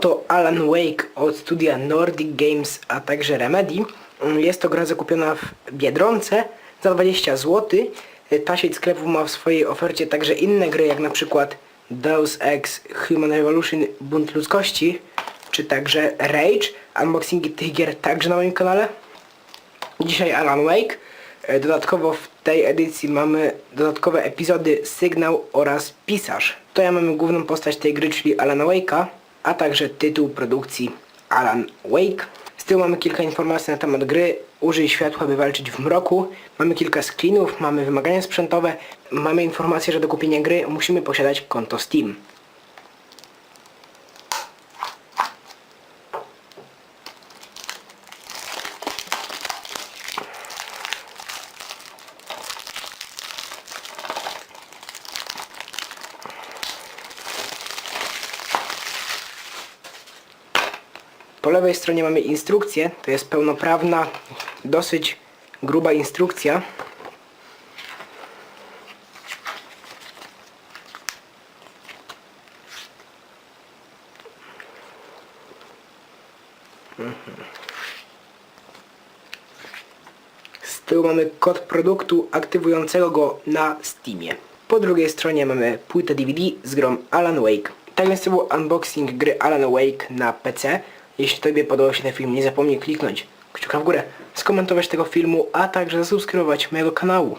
Oto Alan Wake od studia Nordic Games, a także Remedy. Mm, Jest to gra zakupiona w Biedronce za 20 zł. Ta sieć sklepów ma w swojej ofercie także inne gry, jak na przykład Deus Ex Human Revolution Bunt Ludzkości, czy także Rage. Unboxingi tych gier także na moim kanale. Dzisiaj Alan Wake. E, Dodatkowo w tej edycji mamy dodatkowe epizody Sygnał oraz Pisarz. To ja mamy główną postać tej gry, czyli Alana Wake'a, a także tytuł produkcji Alan Wake. Z tyłu mamy kilka informacji na temat gry. Użyj światła, by walczyć w mroku. Mamy kilka screenów, mamy wymagania sprzętowe, mamy informację, że do kupienia gry musimy posiadać konto Steam. Po lewej stronie mamy instrukcję, to jest pełnoprawna, dosyć gruba instrukcja. Z tyłu mamy kod produktu aktywującego go na Steamie. Po drugiej stronie mamy płytę DVD z grą Alan Wake. Tak więc to był unboxing gry Alan Wake na PC. Jeśli Tobie podobał się ten film, nie zapomnij kliknąć kciuka w górę, skomentować tego filmu, a także zasubskrybować mojego kanału.